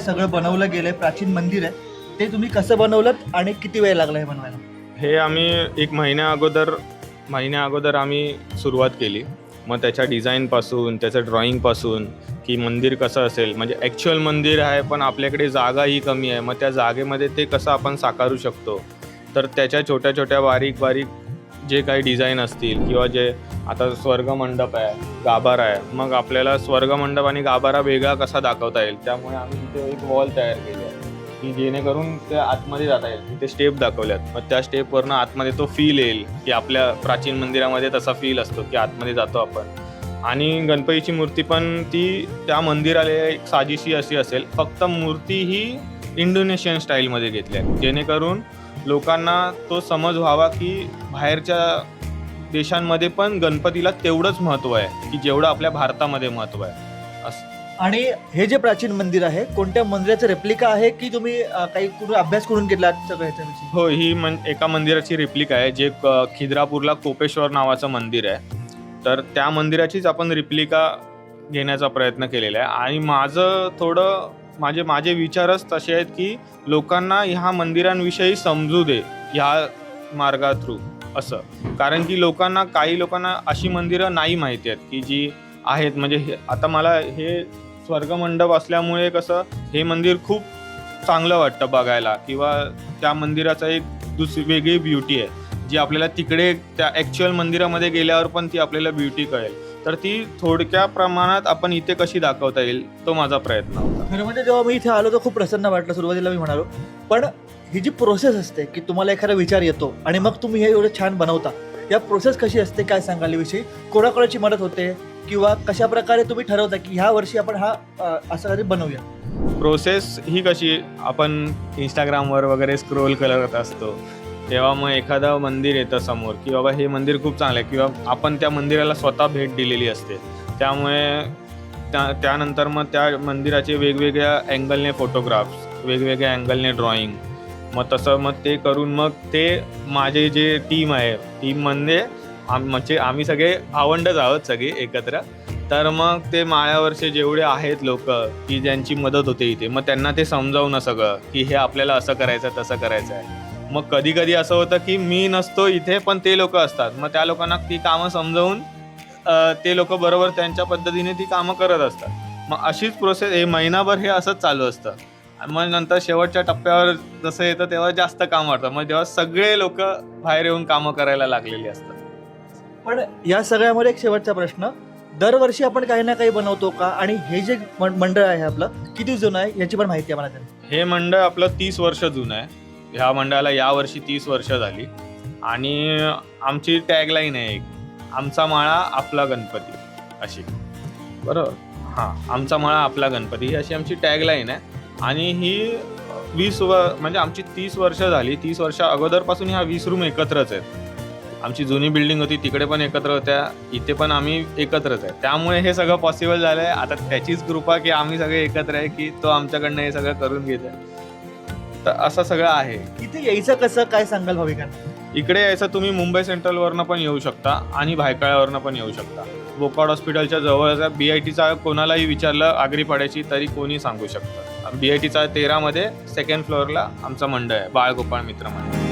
सगळं बनवलं गेलंय प्राचीन मंदिर आहे ते तुम्ही कसं बनवलं आणि किती वेळ लागला हे बनवायला? हे आम्ही एक महिन्या अगोदर महिन्या अगोदर आम्ही सुरुवात केली. मग त्याच्या डिझाईनपासून त्याचं ड्रॉईंगपासून की मंदिर कसं असेल म्हणजे ॲक्च्युअल मंदिर आहे पण आपल्याकडे जागा ही कमी आहे. मग त्या जागेमध्ये ते कसं आपण साकारू शकतो? तर त्याच्या छोट्या छोट्या बारीक बारीक जे काही डिझाईन असतील किंवा जे आता स्वर्ग मंडप आहे गाभारा आहे. मग आपल्याला स्वर्गमंडप आणि गाभारा वेगळा कसा दाखवता येईल? त्यामुळे आम्ही तिथे एक वॉल तयार केली आहे. की जेणेकरून ते आतमध्ये जाता येईल. तिथे स्टेप दाखवल्यात. मग त्या स्टेपवरनं आतमध्ये तो फील येईल. की आपल्या प्राचीन मंदिरामध्ये तसा फील असतो की आतमध्ये जातो आपण. आणि गणपतीची मूर्ती पण ती त्या मंदिराला एक साजिशी अशी असेल. फक्त मूर्ती ही इंडोनेशियन स्टाईलमध्ये घेतली आहे. जेणेकरून लोकांना तो समज व्हावा की बाहेरच्या देशांमध्ये पण गणपतीला तेवढंच महत्त्व आहे की जेवढं आपल्या भारतामध्ये महत्त्व आहे. असं. आणि हे जे प्राचीन मंदिर आहे कोणत्या मंदिराचं रेप्लिका आहे की तुम्ही अं, काही कुठून अभ्यास करून घेतला ह्याच्याविषयी? हो ही मन एका मंदिराची रिप्लिक आहे जे क- खिद्रापूरला कोपेश्वर नावाचं मंदिर आहे. तर त्या मंदिराचीच आपण रिप्लिका घेण्याचा प्रयत्न केलेला आहे. आणि माझं थोडं माझे माझे विचारच तसे आहेत की लोकांना ह्या मंदिरांविषयी समजू दे ह्या मार्गा थ्रू असं. कारण की लोकांना काही लोकांना अशी मंदिरं नाही माहिती आहेत की जी आहेत. म्हणजे हे आता मला हे स्वर्गमंडप असल्यामुळे कसं हे मंदिर खूप चांगलं वाटतं बघायला. किंवा त्या मंदिराचा एक दुसरी वेगळी ब्युटी आहे. जी आपल्याला तिकडे त्या ॲक्च्युअल मंदिरामध्ये गेल्यावर पण ती आपल्याला ब्युटी कळेल. तर ती थोडक्या प्रमाणात आपण इथे कशी दाखवता येईल तो माझा प्रयत्न होता. खरं म्हणजे जेव्हा मी इथे आलो तर खूप प्रसन्न वाटलं. सुरुवातीला मी म्हणालो. पण ही जी प्रोसेस असते की तुम्हाला एखादा विचार येतो आणि मग तुम्ही हे एवढं छान बनवता या प्रोसेस कशी असते काय सांगाल याविषयी कोणाकोणाची मदत होते किंवा कशा प्रकारे तुम्ही ठरवता की ह्या वर्षी आपण हा असं काहीतरी बनवूया? प्रोसेस ही कशी आपण इंस्टाग्रामवर वगैरे स्क्रोल करत असतो तेव्हा मग एखादं मंदिर येतं समोर की बाबा हे मंदिर खूप चांगलं आहे किंवा आपण त्या मंदिराला स्वतः भेट दिलेली असते. त्यामुळे त्या त्यानंतर मग त्या मंदिराचे वेगवेगळ्या अँगलने फोटोग्राफ्स वेगवेगळ्या अँगलने ड्रॉइंग मग तसं मग ते करून मग ते माझे जे टीम आहे टीममध्ये आम म्हणजे आम्ही सगळे आवंडच आहोत सगळे एकत्र. तर मग ते माळ्यावरचे जेवढे आहेत लोक की ज्यांची मदत होते इथे मग त्यांना ते समजावणं सगळं की हे आपल्याला असं करायचं तसं करायचं आहे मग कधी कधी असं होतं की मी नसतो इथे पण ते लोक असतात. मग त्या लोकांना ती कामं समजावून ते लोक बरोबर त्यांच्या पद्धतीने ती कामं करत असतात. मग अशीच प्रोसेस हे महिनाभर हे असंच चालू असतं. मग नंतर शेवटच्या टप्प्यावर जसं येतं तेव्हा जास्त काम वाटतं मग तेव्हा सगळे लोक बाहेर येऊन कामं करायला लागलेली असतात. पण या सगळ्यामध्ये एक शेवटचा प्रश्न. दरवर्षी आपण काही ना काही बनवतो का? आणि हे जे मंडळ आहे आपलं किती जुनं आहे याची पण माहिती आहे मला हे मंडळ आपलं तीस वर्ष जुनं आहे. ह्या मंडळाला यावर्षी तीस वर्ष झाली. आणि आमची टॅगलाईन आहे एक आमचा माळा आपला गणपती. अशी. बरोबर? हां. आमचा माळा आपला गणपती. ही अशी आमची टॅगलाईन आहे. आणि ही वीस व म्हणजे आमची तीस वर्ष झाली. तीस वर्ष अगोदरपासून ह्या वीस रूम एकत्रच आहेत. आमची जुनी बिल्डिंग होती तिकडे पण एकत्र होत्या इथे पण आम्ही एकत्रच आहे. त्यामुळे हे सगळं पॉसिबल झालं आहे आता त्याचीच कृपा की आम्ही सगळे एकत्र आहे की तो आमच्याकडनं हे सगळं करून घेत आहे तर असं सगळं आहे. इथे यायचं कसं? काय सांगाल भाविकांना? इकडे यायचं तुम्ही मुंबई सेंट्रलवरनं पण येऊ शकता आणि भायखळ्यावरनं पण येऊ शकता. बोकाड हॉस्पिटलच्या जवळच बी आय टीचा कोणालाही विचारलं आगरी पाड्याची तरी कोणी सांगू शकतं. बी आय टीचा तेरामध्ये सेकंड फ्लोअरला आमचं मंडळ आहे बाळगोपाळ मित्र मंडळ.